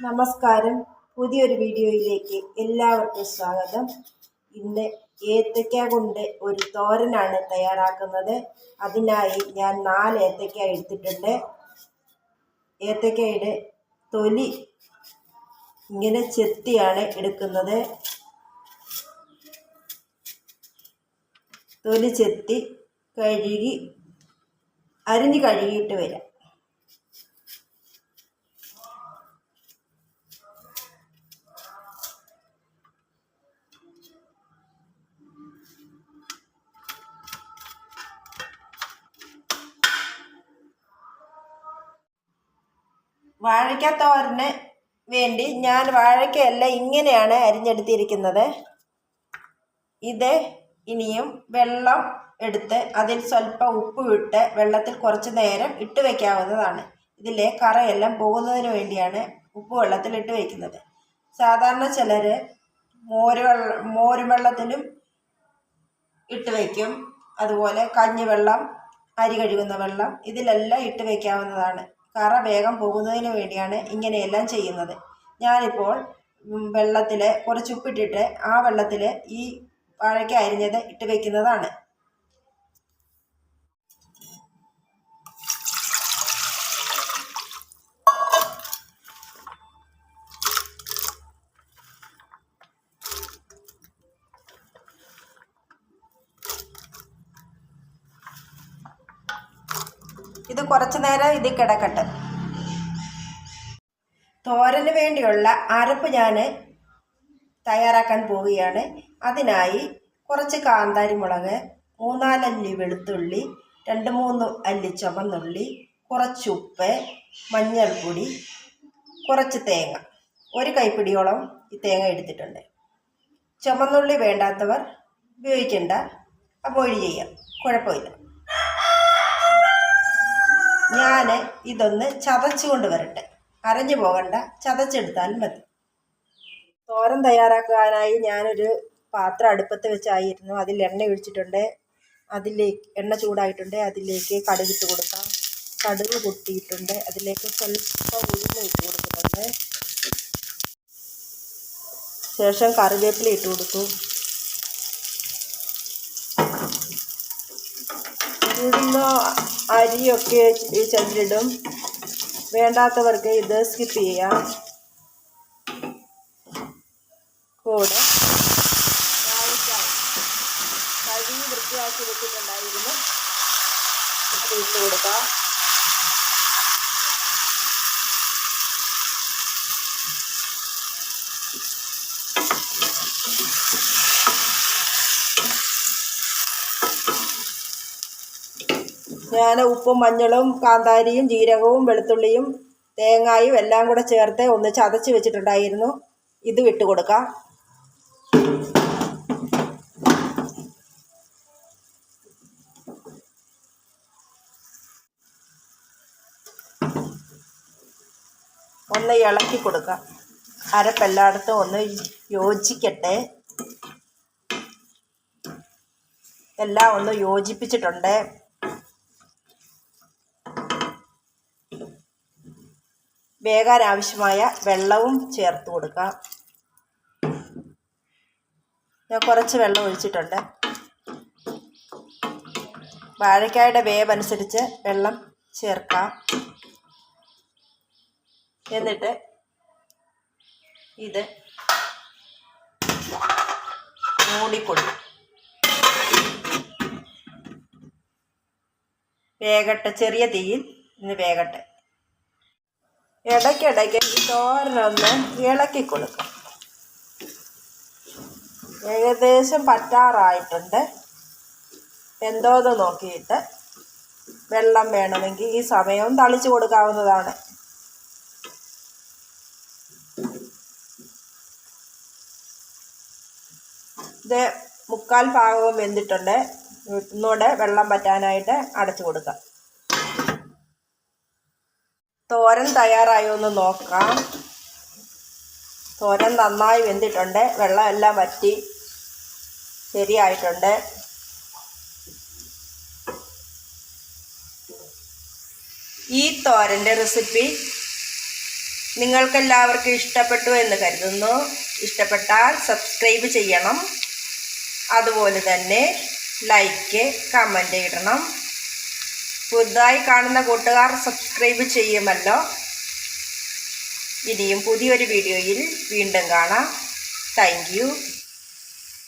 നമസ്കാരം. പുതിയൊരു വീഡിയോയിലേക്ക് എല്ലാവർക്കും സ്വാഗതം. ഇന്ന് ഏത്തയ്ക്ക കൊണ്ട് ഒരു തോരനാണ് തയ്യാറാക്കുന്നത്. അതിനായി ഞാൻ നാല് ഏത്തയ്ക്ക എടുത്തിട്ടുണ്ട്. ഏത്തയ്ക്കയുടെ തൊലി ഇങ്ങനെ ചെത്തിയാണ് എടുക്കുന്നത്. തൊലി ചെത്തി കഴുകി അരിഞ്ഞ് കഴുകിയിട്ട് വരാം. വാഴയ്ക്ക തോരന് വേണ്ടി ഞാൻ വാഴയ്ക്കയല്ല ഇങ്ങനെയാണ് അരിഞ്ഞെടുത്തിരിക്കുന്നത്. ഇത് ഇനിയും വെള്ളം എടുത്ത് അതിൽ സ്വല്പം ഉപ്പ് ഇട്ട് വെള്ളത്തിൽ കുറച്ച് നേരം ഇട്ട് വയ്ക്കാവുന്നതാണ് ഇതിലെ കറയെല്ലാം പോകുന്നതിന് വേണ്ടിയാണ് ഉപ്പ് വെള്ളത്തിൽ ഇട്ട് വയ്ക്കുന്നത് സാധാരണ ചിലർ മോര് വെള്ളം വെള്ളത്തിലും ഇട്ട് വയ്ക്കും അതുപോലെ കഞ്ഞിവെള്ളം അരി കഴുകുന്ന വെള്ളം ഇതിലെല്ലാം ഇട്ട് വയ്ക്കാവുന്നതാണ് കറ വേഗം പോകുന്നതിന് വേണ്ടിയാണ് ഇങ്ങനെയെല്ലാം ചെയ്യുന്നത്. ഞാനിപ്പോൾ വെള്ളത്തിൽ കുറച്ച് ഉപ്പിട്ടിട്ട് ആ വെള്ളത്തിൽ ഈ വാഴയ്ക്ക അരിഞ്ഞത് ഇട്ട് വയ്ക്കുന്നതാണ് ഇത് കുറച്ച് നേരം ഇതിൽ കിടക്കട്ടെ. തോരന് വേണ്ടിയുള്ള അരപ്പ് ഞാൻ തയ്യാറാക്കാൻ പോവുകയാണ്. അതിനായി കുറച്ച് കാന്താരി മുളക് മൂന്നാലല്ലി വെളുത്തുള്ളി രണ്ട് മൂന്ന് അല്ലി ചുവന്നുള്ളി കുറച്ച് ഉപ്പ് മഞ്ഞൾപ്പൊടി കുറച്ച് തേങ്ങ. ഒരു കൈപ്പിടിയോളം ഈ തേങ്ങ എടുത്തിട്ടുണ്ട്. ചുമന്നുള്ളി വേണ്ടാത്തവർ ഉപയോഗിക്കേണ്ട. അവോയ്ഡ് ചെയ്യാം. കുഴപ്പമില്ല. ഞാൻ ഇതൊന്ന് ചതച്ചു കൊണ്ട് വരട്ടെ. അരഞ്ഞു പോകണ്ട ചതച്ചെടുത്താലും മതി. തോരൻ തയ്യാറാക്കാനായി ഞാനൊരു പാത്രം അടുപ്പത്ത് വെച്ചായിരുന്നു. അതിൽ എണ്ണ ഒഴിച്ചിട്ടുണ്ട്. അതിലേക്ക് എണ്ണ ചൂടായിട്ടുണ്ട്. അതിലേക്ക് കടുകിട്ട് കൊടുക്കാം. കടുക് പൊട്ടിയിട്ടുണ്ട്. അതിലേക്ക് സ്വല്പം ഉഴുന്ന് ഇട്ട് കൊടുക്കുന്നുണ്ട് ശേഷം കറിവേപ്പില ഇട്ട് കൊടുത്തു. ഉഴുന്നോ അരിയൊക്കെ ചെല്ലിടും വേണ്ടാത്തവർക്ക് ഇത് സ്കിപ്പ് ചെയ്യാം. കൂടെ വാഴക്കായ കഴുകി വൃത്തിയാക്കി വെച്ചിട്ടുണ്ടായിരുന്നു. അത് ഇട്ട് കൊടുക്കാം. ഞാൻ ഉപ്പും മഞ്ഞളും കാന്താരിയും ജീരകവും വെളുത്തുള്ളിയും തേങ്ങായും എല്ലാം കൂടെ ചേർത്ത് ഒന്ന് ചതച്ച് വെച്ചിട്ടുണ്ടായിരുന്നു. ഇത് വിട്ട് കൊടുക്കാം. ഒന്ന് ഇളക്കി കൊടുക്കാം. അരപ്പെല്ലായിടത്തും ഒന്ന് യോജിക്കട്ടെ. എല്ലാം ഒന്ന് യോജിപ്പിച്ചിട്ടുണ്ട്. വേകാൻ ആവശ്യമായ വെള്ളവും ചേർത്ത് കൊടുക്കാം. ഞാൻ കുറച്ച് വെള്ളം ഒഴിച്ചിട്ടുണ്ട്. വാഴക്കായുടെ വേവ് അനുസരിച്ച് വെള്ളം ചേർക്കാം. എന്നിട്ട് ഇത് മൂടിക്കൊടുക്കും. വേകട്ടെ ചെറിയ തീയിൽ ഇന്ന് വേകട്ടെ ഇടയ്ക്കിടയ്ക്ക് ഈ തോരനൊന്ന് ഇളക്കി കൊടുക്കും. ഏകദേശം പറ്റാറായിട്ടുണ്ട്. എന്തോന്ന് നോക്കിയിട്ട് വെള്ളം വേണമെങ്കിൽ ഈ സമയവും തളിച്ചു കൊടുക്കാവുന്നതാണ്. ഇത് മുക്കാൽ ഭാഗവും വെന്തിട്ടുണ്ട്. ഒന്നുകൂടെ വെള്ളം പറ്റാനായിട്ട് അടച്ചു കൊടുക്കാം. തോരൻ തയ്യാറായോ എന്ന് നോക്കാം. തോരൻ നന്നായി വെന്തിട്ടുണ്ട്. വെള്ളമെല്ലാം വറ്റി ശരിയായിട്ടുണ്ട്. ഈ തോരന്റെ റെസിപ്പി നിങ്ങൾക്കെല്ലാവർക്കും ഇഷ്ടപ്പെട്ടു എന്ന് കരുതുന്നു. ഇഷ്ടപ്പെട്ടാൽ സബ്സ്ക്രൈബ് ചെയ്യണം. അതുപോലെ തന്നെ ലൈക്ക് കമന്റ് ഇടണം. പുതുതായി കാണുന്ന കൂട്ടുകാർ സബ്സ്ക്രൈബ് ചെയ്യുമല്ലോ. ഇനിയും പുതിയൊരു വീഡിയോയിൽ വീണ്ടും കാണാം. താങ്ക്